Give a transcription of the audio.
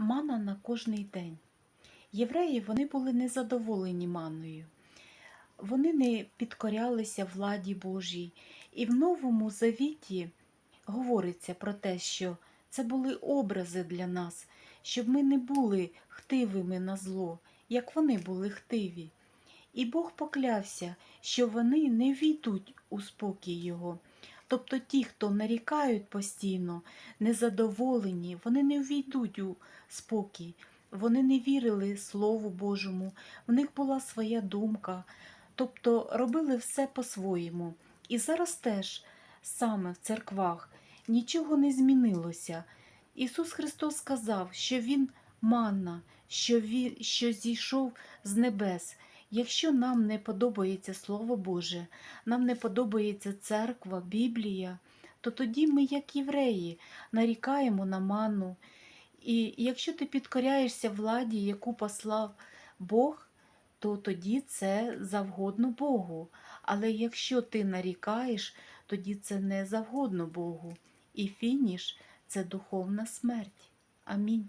Мана на кожний день. Євреї вони були незадоволені маною. Вони не підкорялися владі Божій. І в Новому Завіті говориться про те, що це були образи для нас, щоб ми не були хтивими на зло, як вони були хтиві. І Бог поклявся, що вони не війдуть у спокій Його. Тобто ті, хто нарікають постійно, незадоволені, вони не ввійдуть у спокій. Вони не вірили Слову Божому, в них була своя думка, тобто робили все по-своєму. І зараз теж саме в церквах нічого не змінилося. Ісус Христос сказав, що Він манна, що, він, що зійшов з небес. Якщо нам не подобається Слово Боже, нам не подобається церква, Біблія, то тоді ми, як євреї, нарікаємо на манну. І якщо ти підкоряєшся владі, яку послав Бог, то тоді це завгодно Богу. Але якщо ти нарікаєш, тоді це не завгодно Богу. І фініш це духовна смерть. Амінь.